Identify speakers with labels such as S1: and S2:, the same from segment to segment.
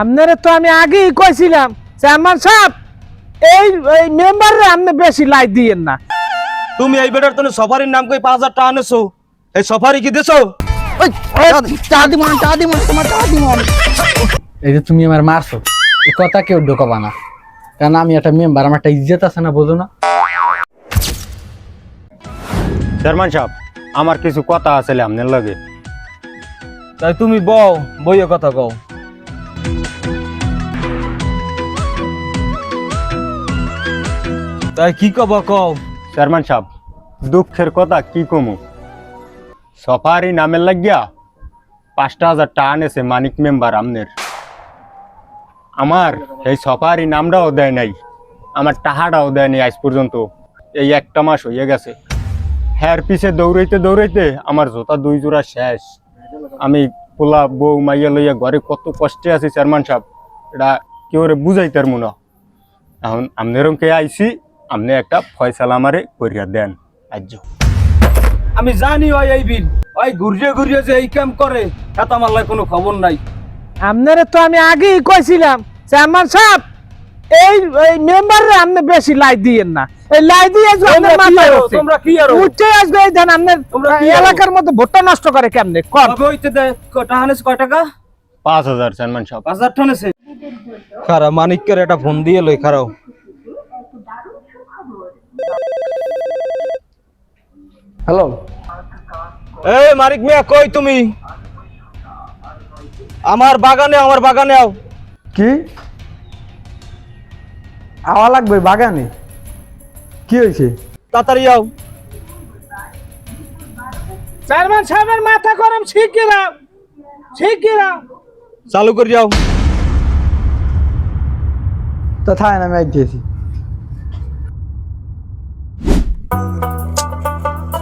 S1: আপনারে তো আমি আগেই কইছিলাম চেয়ারম্যান সাহেব এই এই মেম্বারে আপনি বেশি লাই দিয়েন না।
S2: তুমি এই বেটার তুমি সফারির নাম কই পাঁচ হাজার টাকা আনেছো? এই সফারি কি দেছো?
S3: এই যে তুমি আমার মারছো এই কথা কেউ ঢোকাবা না। কারণ আমি একটা মেম্বার আমার একটা ইজ্জত আছে না বোঝো না।
S4: চেয়ারম্যান সাহেব আমার কিছু কথা আছে আপনার লগে।
S2: তাই তুমি বও বইয়ে কথা কও। তাই কি কব কও?
S4: চেয়ারম্যান সাহেব, দুঃখের কথা কি কমু? সফারি নামের লাগিয়া পাঁচটা হাজার টাকা আনেছে মানিক মেম্বার আমনের। আমার এই সফারি নামটাও দেয় নাই, আমার টাহাটাও দেয় নাই আজ পর্যন্ত। এই একটা মাস হয়ে গেছে। হ্যার পিছে দৌড়াইতে দৌড়াইতে আমার জোতা দুই জোড়া শেষ। আমি পোলা বউ মাইয়া লইয়া ঘরে কত কষ্টে আছি, চেয়ারম্যান সাহেব। এটা কেউ বুঝাইতার মনে এখন আমনেরম কে আইছি আপনি একটা ফয়সালা আমারে করিয়া দেন। আজ
S2: আমি জানি ওই এই বিল ওই ঘুরিয়ে ঘুরিয়ে যে এই কাম করে এত আমার লাগে কোনো খবর নাই।
S1: আপনারে তো আমি আগেই কইছিলাম চেয়ারম্যান সাহেব এই এই মেম্বারে আপনি বেশি লাই দিয়েন না। এই লাই দিয়ে যে
S2: তোমরা
S1: আপনার মাথায় আরও?
S2: তোমরা কি আরও?
S1: উঠে আসবে এই ধান
S2: কি
S1: এলাকার মধ্যে ভোটটা নষ্ট করে কেমনে? কর
S2: কবে হইতে দেয় ক- টাকা কয় টাকা?
S4: পাঁচ হাজার চেয়ারম্যান সাহেব।
S2: পাঁচ হাজার টাকা আনেছে খারা মানিককে একটা ফোন দিয়ে লই খারাও।
S3: হ্যালো
S2: এই মানিক মিয়া কই তুমি? আমার বাগানে আমার বাগানে আও।
S3: কি? আওয়া লাগবে বাগানে? কি হয়েছে?
S2: তাড়াতাড়ি আও।
S1: চেয়ারম্যান সাহেবের মাথা গরম শিগগিরা শিগগিরা
S2: চালু করে যাও।
S3: তো থাকেন আমি আইতেছি।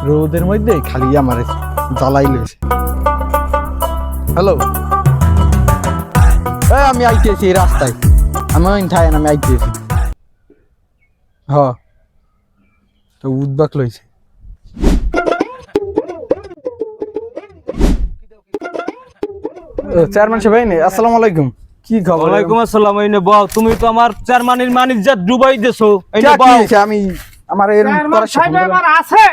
S3: রোদের মধ্যে খালি আমার জ্বালাই লেগেছে। হ্যালো এই আমি আইতেছি রাস্তায়। আমি ওই থাকেন আমি আইতেছি। হ। তো উদ্বাক লইছে। চেয়ারম্যান সাহেব এই আসসালামু আলাইকুম। কি খবর?
S2: ওয়ালাইকুম আসসালাম এই নে বাও তুমি তো আমার চেয়ারম্যানের মানিজ্জাত ডুবাই দেছো। এই নে বাও
S3: আমি আমার এরকম করার
S1: সাহেব আমার আছে।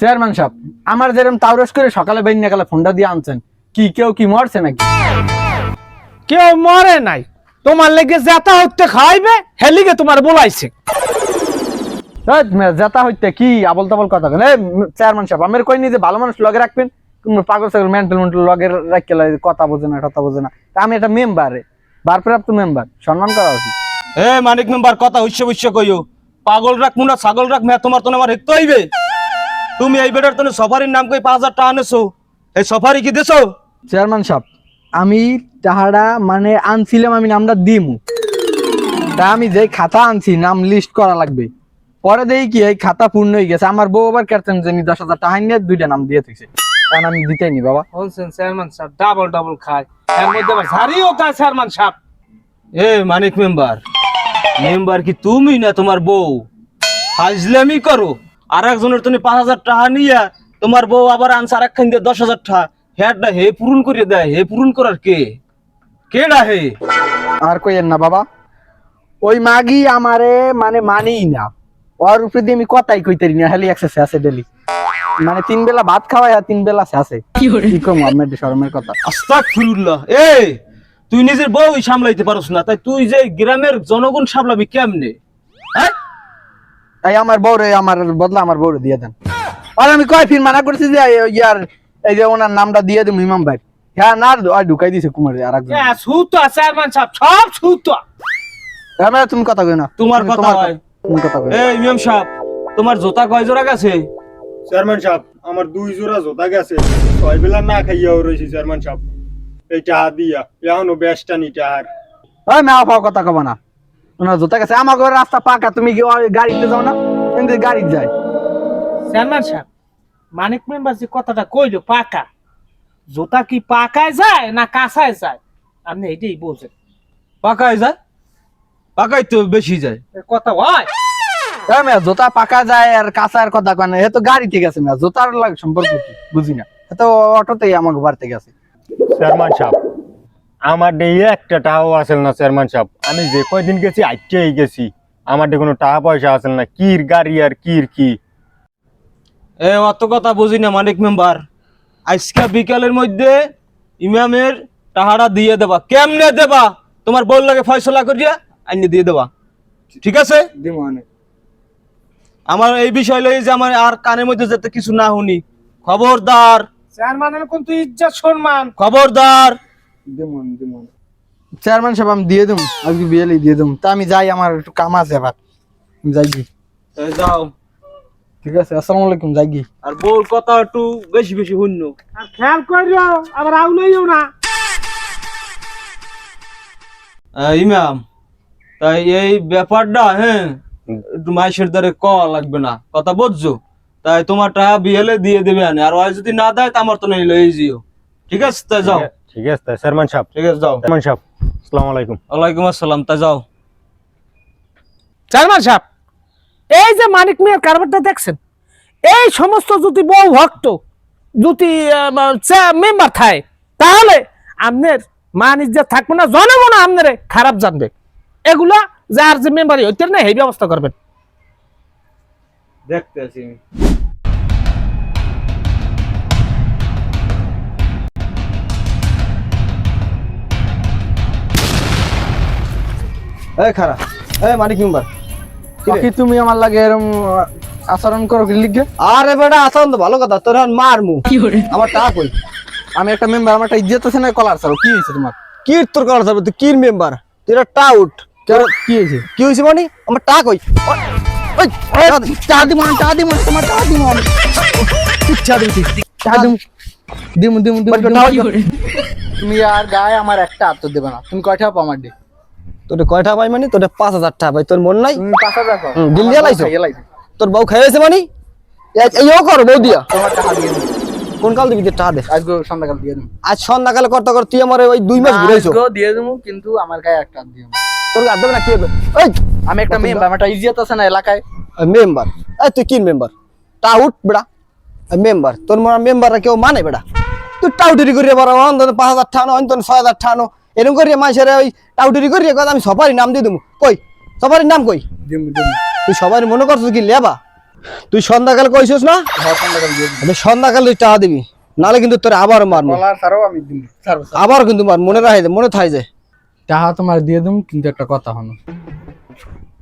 S3: চেয়ারম্যান সাহেব আমার যেরকম তাওরস করে সকালে বেরিয়ে গেলে ফোনটা দিয়ে আনছেন কি কেউ কি মরছে নাকি?
S1: কেউ মরে নাই। তোমার লেগে জেতা হইতে খাইবে হেলিগে তোমার বলাইছে।
S3: জেতা হইতে কি আবল তাবল কথা কেন চেয়ারম্যান সাহেব আমার কই নি যে ভালো মানুষ লগে রাখবেন? পাগল ছাগল মেন্টাল মেন্টাল লগে রাখতে লাগে, কথা বোঝে না কথা বোঝে না। আমি একটা মেম্বার বারপ্রাপ্ত মেম্বার সম্মান করা উচিত।
S2: এ মানিক মেম্বার কথা হইছে হইছে কইও। পাগল রাখ মুনা ছাগল রাখ মে তোমার তো আমার হেকতে হইবে। তুমি এই বেটার তুমি সফারির নাম কই পাঁচ হাজার টাকা আনেছো? এই সফারি কি দেছো?
S3: চেয়ারম্যান সাহেব আমি তাহারা মানে আনছিলাম আমি নামটা দিমু। তা আমি যে খাতা আনছি নাম লিস্ট করা লাগবে। পরে দেখি কি এই খাতা পূর্ণ হয়ে গেছে। আমার বউ আবার কেটেন যে দশ হাজার টাকা নিয়ে দুইটা নাম দিয়ে থাকছে কারণ আমি দিতেই নি বাবা।
S1: বলছেন চেয়ারম্যান সাহেব ডাবল ডাবল খায়। এর মধ্যে আবার ঝাড়িও খায় চেয়ারম্যান সাহেব।
S2: এ মানিক মেম্বার মেম্বার কি তুমি না তোমার বউ? হাজলামি করো। আর একজনের তুমি পাঁচ হাজার টাকা নিয়া তোমার বউ আবার আনসার একখান দিয়ে দশ হাজার টাকা। হেডটা হে পূরণ করে দেয় হে পূরণ করার কে? কেডা হে?
S3: আর কইেন না বাবা ওই মাগি আমারে মানে মানেই না। ওর উপরে দিয়ে আমি কথাই কইতারি না খালি একসাথে আছে ডেলি। মানে তিন বেলা ভাত খাওয়াই আর তিন বেলা আছে। কি কম আমার শরমের কথা?
S2: আস্তাগফিরুল্লাহ। এ তুই নিজের বউ সামলাইতে পারছ না তাই তুই যে গ্রামের জনগণ সামলাবি কেমনে? হ্যাঁ?
S3: এই আমার বউরে আমার বদলা আমার বউরে দিয়ে দেন। আর আমি কয় ফির মানা করছি যে ইয়ার এই যে ওনার নামটা দিয়ে দিম ইমাম ভাই। হ্যাঁ না আর ঢুকাই দিছে কুমার আর একজন
S1: হ্যাঁ সুতো চেয়ারম্যান সাহেব সব সুতো।
S3: হ্যাঁ ভাই, তুমি কথা কই না।
S2: তোমার
S3: তুমি-
S2: কথা হয়।
S3: তুমি কথা কই
S2: এই ইমাম সাহেব তোমার জোতা কয় জোড়া গেছে?
S4: চেয়ারম্যান সাহেব আমার দুই জোড়া জোতা গেছে। ছয় বেলা না খাইয়াও রয়েছি চেয়ারম্যান সাহেব। এই টাহা দিয়া এখনও বেশটা নি টাহার
S3: ওই মেয়া পাও কথা কব না। ওনার জোতা গেছে আমার ঘরের রাস্তা পাকা তুমি কি গাড়িতে যাও না? কিন্তু গাড়ি যায়।
S1: চেয়ারম্যান সাহেব মানিক মেম্বার যে কথাটা কইলো পাকা। জোতা কি পাকায় যায় না কাঁচায় যায়? আপনি এটাই বলছেন।
S2: পাকায় যায়? পাকাই তো বেশি যায়।
S1: কথা হয়?
S3: হ্যাঁ জোতা পাকা যায় আর কাঁচার কথা কয় না। এ তো গাড়িতে গেছে না জোতার লাগ সম্পর্ক কি? বুঝি না। এ তো অটোতেই আমাকে বাড়তে গেছে
S4: চেয়ারম্যান সাহেব আমার ডে একটা টাকাও আসেল না চেয়ারম্যান সাহেব। আমি যে কয়দিন গেছি আইটেই গেছি। আমার ডে কোনো টাকা পয়সা আসেল না। কির গাড়ি আর কির কি?
S2: এ অত কথা বুঝি না মানিক মেম্বার। আজকে বিকালের মধ্যে ইমামের টাহারা দিয়ে দেবা। কেমনে দেবা? তোমার বল লাগে ফয়সলা করিয়া আইনে দিয়ে দেবা। ঠিক আছে? আমার এই বিষয় লই যে আমার আর কানের মধ্যে যাতে কিছু না শুনি। খবরদার।
S1: চেয়ারম্যানের কিন্তু ইজ্জত সম্মান।
S2: খবরদার।
S3: দিমু দিমু চেয়ারম্যান সাহেব আমি দিয়ে দেবো আজকে বিয়েলি দিয়ে দেবো তা আমি যাই আমার একটু কাম আছে এবার। আমি যাই গি।
S2: তাই যাও।
S3: ঠিক আছে আসসালামু আলাইকুম যাই গি।
S2: আর বউর কথা একটু বেশি বেশি শুনলো
S1: আর খেয়াল করিও আবার আউলেইও না।
S2: আহ, ইমাম তাই এই ব্যাপারটা হ্যাঁ একটু মাইসের দ্বারে ক লাগবে না। কথা বুঝছ? তাই তোমার টাকা বিয়েলে দিয়ে দেবে আনে। আর ওই যদি না দেয় তা আমার তো নেই লই জিও। ঠিক আছে তাই যাও।
S4: ঠিক আছে তাই চেয়ারম্যান সাহেব?
S2: ঠিক আছে যাও।
S4: চেয়ারম্যান সাহেব আসসালামু আলাইকুম।
S2: ওয়ালাইকুম আসসালাম তাই যাও।
S1: চেয়ারম্যান সাহেব এই যে মানিক মিয়ার কারবারটা দেখছেন? এই সমস্ত যদি বউ ভক্ত যদি মেম্বার থাকে তাহলে আপনার মান ইজ্জত থাকবে না জনগণ আপনার খারাপ জানবে। এগুলা যার যে মেম্বারই হইতে না এই ব্যবস্থা করবেন।
S2: দেখতে এই খারা এই মানিক মেম্বার।
S3: বাকি তুমি আমার লাগে এরকম আচরণ করো কি লিখবে
S2: আরে বেটা আসান তো ভালো কথা তোর এখন মারমু আমার টাকা কই?
S3: আমি একটা মেম্বার আমার একটা ইজ্জত আছে না কলার স্যার কি হয়েছে তোমার?
S2: কি তোর করার যাবে তুই কির মেম্বার? তুই একটা টাউট
S3: কেন- কি হয়েছে?
S2: কি হয়েছে মানে? আমার টাকা কই? ওই
S3: চা দিমু চা দিমু তোমার চা দিমু চা দিমু চা দিমু দিমু দিমু। দিমু। তুমি আর গায়ে আমার একটা হাত তো দেবে না। তুমি কয়টা পাও আমার ডে
S2: তোর কয় টাকা পাই মানে? তোর পাঁচ হাজার টাকা পাই তোর মন নাই?
S3: পাঁচ হাজার লাইছো।
S2: তোর বউ খাইয়েছে মানে? এইও কর বউ দিয়া। কোন কাল দিবি? টাকা দে।
S3: আজকে সন্ধ্যাকাল দিয়ে
S2: আজ সন্ধ্যাকালে করতে কর তুই আমার ওই দুই মাস ঘুরেছো
S3: আজকেও দিয়ে কিন্তু আমার গায়ে একটা দিয়ে।
S2: তোর গাদ দেবে না কি হবে? ওই
S3: আমি একটা মেম্বার আমার একটা ইজ্জত আছে না এলাকায়।
S2: মেম্বার। এই তুই কি মেম্বার? টাউট বেড়া। মেম্বার তোর মেম্বাররা কেউ মানে বেড়া। তুই টাউটুরি করিয়ে বড় অন্তত পাঁচ হাজার ঠানো অন্তত ছয় হাজার ঠানো এরকম করিয়ে মাসের ওই টাউটুরি করিয়ে কথা আমি সবারই নাম দিয়ে দেবো কই? সবারই নাম কই?
S3: দিমু দিমু।
S2: তুই সবারই মনে করছিস কি লেবা? তুই সন্ধ্যাকালে কইছিস না?
S3: হ্যাঁ সন্ধ্যাকাল
S2: তুই টাকা দিবি নালে কিন্তু তোর আবার মারমু।
S3: কলার ছাড়াও আমি দিমু। ছাড়ো ছাড়ো।
S2: আবার কিন্তু মার মনে রাখে মনে থাই যায়
S3: টাকা তোমার দিয়ে দেবো কিন্তু একটা কথা হনো।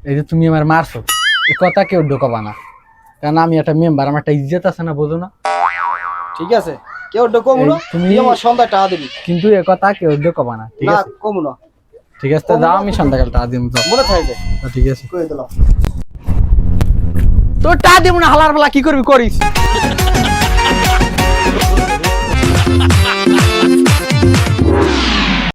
S3: এই যে তুমি আমার মারছো এই কথা কেউ ঢোকাবা না। কারণ আমি একটা মেম্বার আমার একটা ইজ্জত আছে না বোঝো না?
S2: ঠিক আছে। কেউ কমু না
S3: তুমি-
S2: আমার সন্ধ্যায় টাকা দিবি।
S3: কিন্তু এ কথা কেউ কমা না ঠিক আছে?
S2: কমু না।
S3: ঠিক আছে তো যাও আমি সন্ধ্যাকাল টাকা দিব
S2: মনে থাই
S3: ঠিক আছে।
S2: কই দিলাম।
S3: তোর টাকা দিব না হালার বেলা কি করবি করিস?